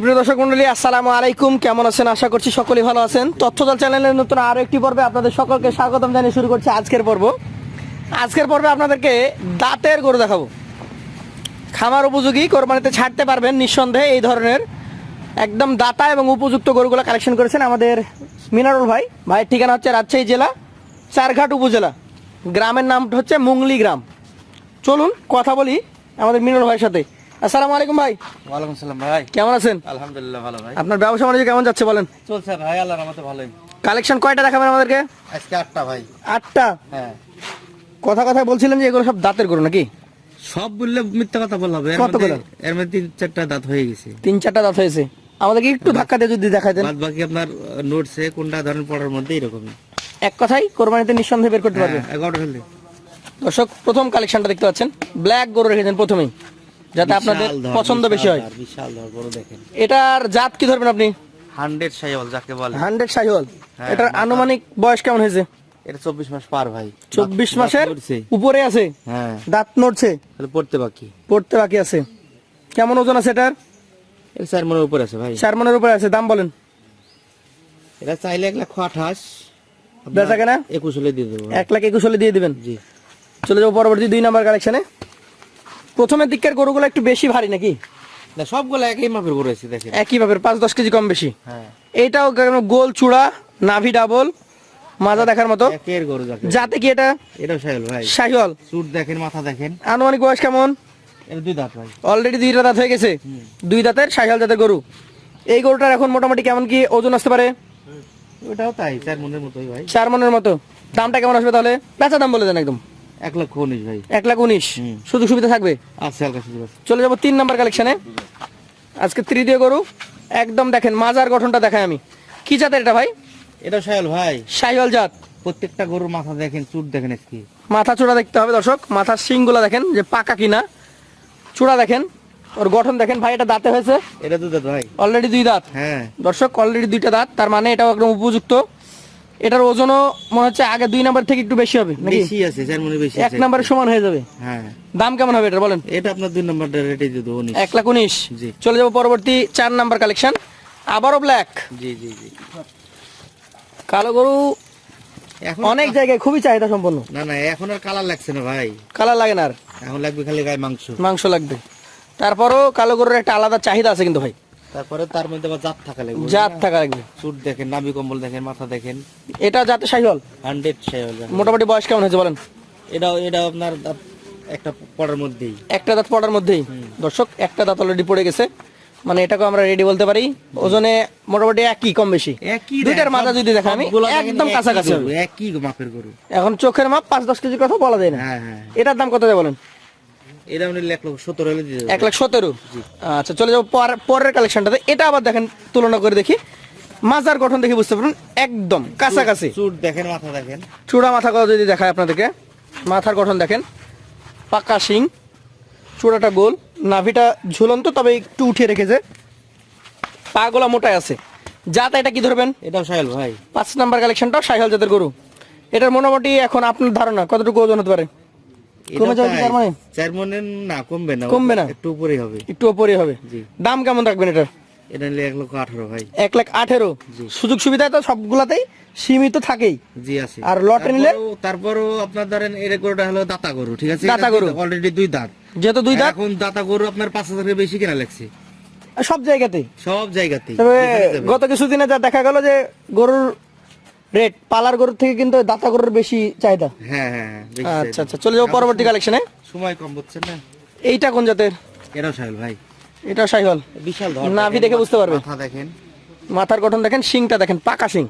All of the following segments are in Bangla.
সুপ্রিয় দর্শক মন্ডলী, আসসালামু আলাইকুম। কেমন আছেন? আশা করছি সকলেই ভালো আছেন। তথ্যদল চ্যানেলের নতুন আরও একটি পর্বে আপনাদের সকলকে স্বাগতম জানিয়ে শুরু করছি আজকের পর্ব। আজকের পর্বে আপনাদেরকে দাঁতের গরু দেখাবো। খামার উপযোগী, কোরবানিতে ছাড়তে পারবেন নিঃসন্দেহে এই ধরনের একদম দাতা এবং উপযুক্ত গরুগুলো কালেকশন করেছেন আমাদের মিনারুল ভাই। ভাইয়ের ঠিকানা হচ্ছে রাজশাহী জেলা, চারঘাট উপজেলা। গ্রামের নাম হচ্ছে মুংলি গ্রাম। চলুন কথা বলি আমাদের মিনারুল ভাইয়ের সাথে। আসসালামু আলাইকুম ভাই। ওয়ালাইকুম সালাম ভাই। কেমন আছেন? আলহামদুলিল্লাহ ভালো ভাই। আপনার ব্যবসা বাণিজ্য কেমন যাচ্ছে বলেন? চলছে ভাই আল্লাহর মতো ভালোই। কালেকশন কয়টা দেখাবেন আমাদেরকে? আজকে আটটা ভাই। আটটা? হ্যাঁ। কথা কথা বলছিলেন যে এগুলো সব দাঁতের গরু নাকি? সব বললে মিথ্যা কথা বলা হবে এর? মধ্যে এর মধ্যে তিন চারটা দাঁত হয়ে গেছে। তিন চারটা দাঁত হয়েছে। আমাদেরকে একটু ধাক্কা দিয়ে যদি বাদ বাকি আপনার নোটসে কোনটা ধরেন পড়ার মধ্যে এরকমই। এক কথাই কোরবানিতে নিঃসন্দেহে বের করতে পারবেন হ্যাঁ, দর্শক প্রথম কালেকশনটা দেখতে পাচ্ছেন। ব্ল্যাক গরু রেখেছেন প্রথমেই। যাতে আপনাদের পছন্দ বেশি হয়। বিশাল ধর বড় দেখেন। এটার জাত কি ধরবেন আপনি? হান্ড্রেড সাইওয়াল যাকে বলে। হান্ড্রেড সাইহল হ্যাঁ, এটার আনুমানিক বয়স কেমন হয়েছে? এটা চব্বিশ মাস পার ভাই। চব্বিশ মাসের উপরে আছে? হ্যাঁ। দাঁত নড়ছে? তাহলে পড়তে বাকি। পড়তে বাকি আছে। কেমন ওজন আছে এটার? এর চার মনের উপর আছে ভাই। চার মনের উপরে আছে দাম বলেন। এটা চাইলে এক লাখ আঠাশ। বেচা কেনা? একুশ হলে দিয়ে দেবো। এক লাখ একুশ হলে দিয়ে দিবেন। জি। চলে যাব পরবর্তী দুই নাম্বার কালেকশনে প্রথমের দিককার গরুগুলো একটু বেশি ভারী নাকি? না সবগুলো একই মাপের করেছি দেখেন। একই ভাবে পাঁচ দশ কেজি কম বেশি। হ্যাঁ। কেমন গোল চূড়া নাভি ডাবল মাজা দেখার মতো? একের গরু যাতে কি এটা? এটাও সাহেল ভাই। শাহিওয়াল। চুট দেখেন মাথা দেখেন। আনুমানিক বয়স কেমন? এটা দুই দাঁত ভাই। অলরেডি দুইটা দাঁত হয়ে গেছে? দুই দাঁতের শাহিওয়াল জাতের গরু। এই গরুটার এখন মোটামুটি কেমন কি ওজন আসতে পারে? ওটাও তাই চার মনের মতোই ভাই। চার মনের মতো। দামটা কেমন আসবে তাহলে? বেচা দাম বলে দেন একদম। এক উনিশ ভাই। এক লাখ উনিশ? হুম। সুযোগ সুবিধা থাকবে? হালকা চলে যাব তিন নাম্বার কালেকশনে আজকে তৃতীয় গরু। একদম দেখেন মাজার গঠনটা দেখাই আমি। কি জাতের এটা ভাই? সাহেল ভাই। জাত। প্রত্যেকটা গরুর মাথা দেখেন চুট দেখেন আজকে। মাথা চূড়া দেখতে হবে দর্শক। মাথার শিংগুলা দেখেন যে পাকা কিনা। চূড়া দেখেন ওর গঠন দেখেন। ভাই এটা দাঁতে হয়েছে? এটা দুই দাঁত ভাই। অলরেডি দুই দাঁত। হ্যাঁ। দর্শক অলরেডি দুইটা দাঁত। তার মানে এটাও একদম উপযুক্ত। এটার ওজনও মনে হচ্ছে আগে দুই নাম্বার থেকে একটু বেশি হবে বেশি আছে চার মনে বেশি এক আছে। নাম্বারের সমান হয়ে যাবে। হ্যাঁ। দাম কেমন হবে এটা বলেন? এটা আপনার দুই নম্বরটা রেটে দিয়ে দেবো এক লাখ উনিশ। চলে যাব পরবর্তী চার নাম্বার কালেকশন আবারও ব্ল্যাক জি জি জি। কালো গরু অনেক জায়গায় খুবই চাহিদা সম্পন্ন। না না এখন আর কালার লাগছে না ভাই। কালার লাগে না আর। এখন লাগবে খালি গায়ে মাংস। মাংস লাগবে। তারপরও কালো গরুর একটা আলাদা চাহিদা আছে কিন্তু ভাই। তারপরে তার মধ্যে আবার জাত থাকা লাগবে জাত থাকা লাগবে। চুট দেখেন নাভি কম্বল দেখেন মাথা দেখেন। এটা শাহিওয়াল হান্ড্রেড মোটামুটি বয়স কেমন হয়েছে বলেন? এটাও এটাও আপনার একটা পড়ার মধ্যেই। একটা দাঁত পড়ার মধ্যেই। দর্শক একটা দাঁত অলরেডি পড়ে গেছে। মানে এটাকে আমরা রেডি বলতে পারি। ওজনে মোটামুটি একই কম বেশি। দুইটার মাথা যদি দেখা আমি একদম কাছাকাছি একই মাপের গরু। এখন চোখের মাপ পাঁচ দশ কেজির কথা বলা যায় না। হ্যাঁ হ্যাঁ। এটার দাম কত যায় বলেন? এটা এক লক্ষ সত্তর হলে দিয়ে এক লাখ সতেরো? আচ্ছা চলে যাব পর- পরের কালেকশনটাতে এটা আবার দেখেন তুলনা করে দেখি। মাজার গঠন দেখে বুঝতে পারুন একদম কাছাকাছি। চুট দেখেন মাথা দেখেন। চূড়া মাথা কথা যদি দেখায় আপনাদেরকে? মাথার গঠন দেখেন পাকা শিং চূড়াটা গোল নাভিটা ঝুলন্ত তবে একটু উঠিয়ে রেখেছে। পাগুলা মোটায় আছে। জাত এটা কি ধরবেন? এটাও সাহেল ভাই। পাঁচ নাম্বার কালেকশনটাও সাইহাল জাতের গরু। এটার মোটামুটি এখন আপনার ধারণা কতটুকু ওজন হতে পারে? কমে যাবে মানে? চার মনের না কমবে না কমবে না? একটু উপরেই হবে। একটু হবে? দাম কেমন রাখবেন এটার? এটা নিলে এক লক্ষ আঠারো ভাই। এক লাখ আঠেরো? সুযোগ সুবিধা তো সবগুলাতেই সীমিত থাকেই। জি আছে। আর লটে নিলে? তারপরেও- তারপরেও আপনার ধরেন এর গরুটা হলো দাতা গরু ঠিক আছে? দাতা গরু। অলরেডি দুই দাঁত। যেহেতু দুই দাঁত? এখন দাতা গরু আপনার পাঁচ হাজারের বেশি কেনা লাগছে। সব জায়গাতেই? সব জায়গাতেই। তবে গত কিছুদিনে যা দেখা গেল যে গরুর রেট পালার গরুর থেকে কিন্তু দাতা গরুর বেশি চাহিদা। হ্যাঁ হ্যাঁ হ্যাঁ, আচ্ছা আচ্ছা চলে যাব পরবর্তী কালেকশনে সময় কম বুঝছেন না? এইটা কোন জাতের? এটাও সাহেল ভাই। এটা সাইহল বিশাল নাভি দেখে বুঝতে পারবে। মাথা দেখেন। মাথার গঠন দেখেন শিংটা দেখেন পাকা শিং।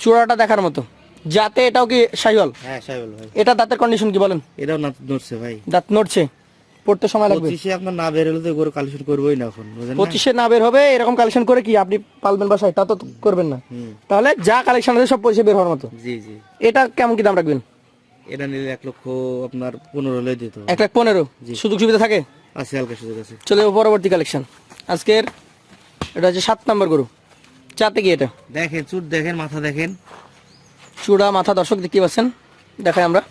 চূড়াটা দেখার মতো। যাতে এটাও কি সাইহল হ্যাঁ সাহেল ভাই। এটা দাঁতের কন্ডিশন কি বলেন? এটাও না নড়ছে ভাই। দাঁত নড়ছে? পড়তে সময় লাগবে? পঁচিশে আপনার না বের হলে তো গরু কালেকশন করবোই না এখন পঁচিশে না বের হবে এরকম কালেকশন করে কি আপনি পালবেন বাসায়? তা তো করবেন না। তাহলে যা কালেকশন আছে সব পয়সা বের হওয়ার মতো। জি জি। এটা কেমন কি দাম রাখবেন? এটা নিলে এক লক্ষ আপনার পনেরো হলে দিত এক লাখ পনেরো? সুযোগ সুবিধা থাকে? আছে হালকা সুযোগ আছে। চলে যাব পরবর্তী কালেকশন আজকের এটা হচ্ছে সাত নম্বর গরু। চাতে কি এটা? দেখেন চুট দেখেন মাথা দেখেন। চূড়া মাথা দর্শক দেখতে পাচ্ছেন। দেখাই আমরা।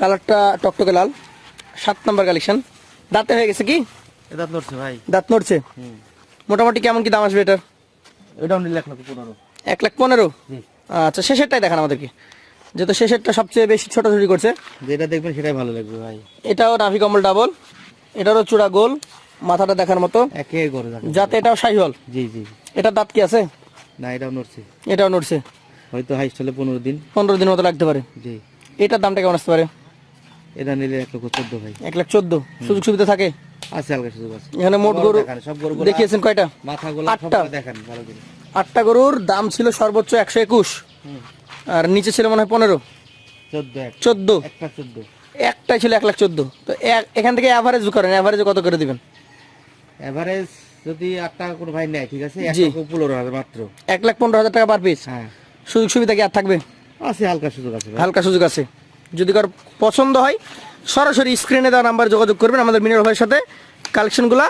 কালারটা টকটকে লাল। সাত নম্বর কালেকশন দাঁতে হয়ে গেছে কি? এটা নড়ছে ভাই। দাঁত নড়ছে? মোটামুটি কেমন কি দাম আসবে এটার? নিলে এক লক্ষ পনেরো। এক লাখ পনেরো? আচ্ছা শেষেরটাই দেখান আমাদেরকে। যেহেতু শেষেরটা সবচেয়ে বেশি ছোটাছুটি করছে। যেটা দেখবেন সেটাই ভালো লাগবে ভাই। এটাও নাভি কম্বল ডাবল এটারও চূড়া গোল। মাথাটা দেখার মতো। একে থাকে যাতে এটাও শাহিওয়াল জি জি। এটার দাঁত কি আছে? না এটাও নড়ছে। এটাও নড়ছে। হয়তো হাইস্ট হলে পনেরো দিন। পনেরো দিন মতো লাগতে পারে। জি। এটার দামটা কেমন আসতে পারে? এটা নিলে এক লক্ষ চোদ্দ ভাই। এক লাখ চোদ্দ। সুযোগ সুবিধা থাকে? আছে হালকা সুযোগ আছে। এখানে মোট গরু সব গরু দেখিয়েছেন কয়টা? আটটা। দেখান ভালো করে। আটটা গরুর দাম ছিল সর্বোচ্চ একশো একুশ। আর নিচে ছিল মনে হয় পনেরো। চোদ্দ একটাই ছিল এক লাখ চোদ্দ। তো এখান থেকে অ্যাভারেজ করেন। অ্যাভারেজে কত করে দিবেন? এভারেজ যদি কোনো ভাই নেয় ঠিক আছে? এক জি। লক্ষ পনেরো হাজার মাত্র। এক লাখ পনেরো হাজার টাকা পার পিস হ্যাঁ। সুযোগ সুবিধা কি আর থাকবে? আছে হালকা সুযোগ আছে হালকা সুযোগ আছে। যদি কারও পছন্দ হয়, সরাসরি স্ক্রিনে দেওয়া নাম্বার যোগাযোগ করবেন আমাদের মিনার ভাইয়ের সাথে। কালেকশনগুলো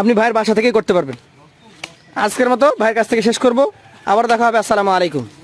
আপনি ভাইয়ের বাসা থেকেই করতে পারবেন। আজকের মতো ভাইয়ের কাছ থেকে শেষ করব। আবার দেখা হবে, আসসালামু আলাইকুম।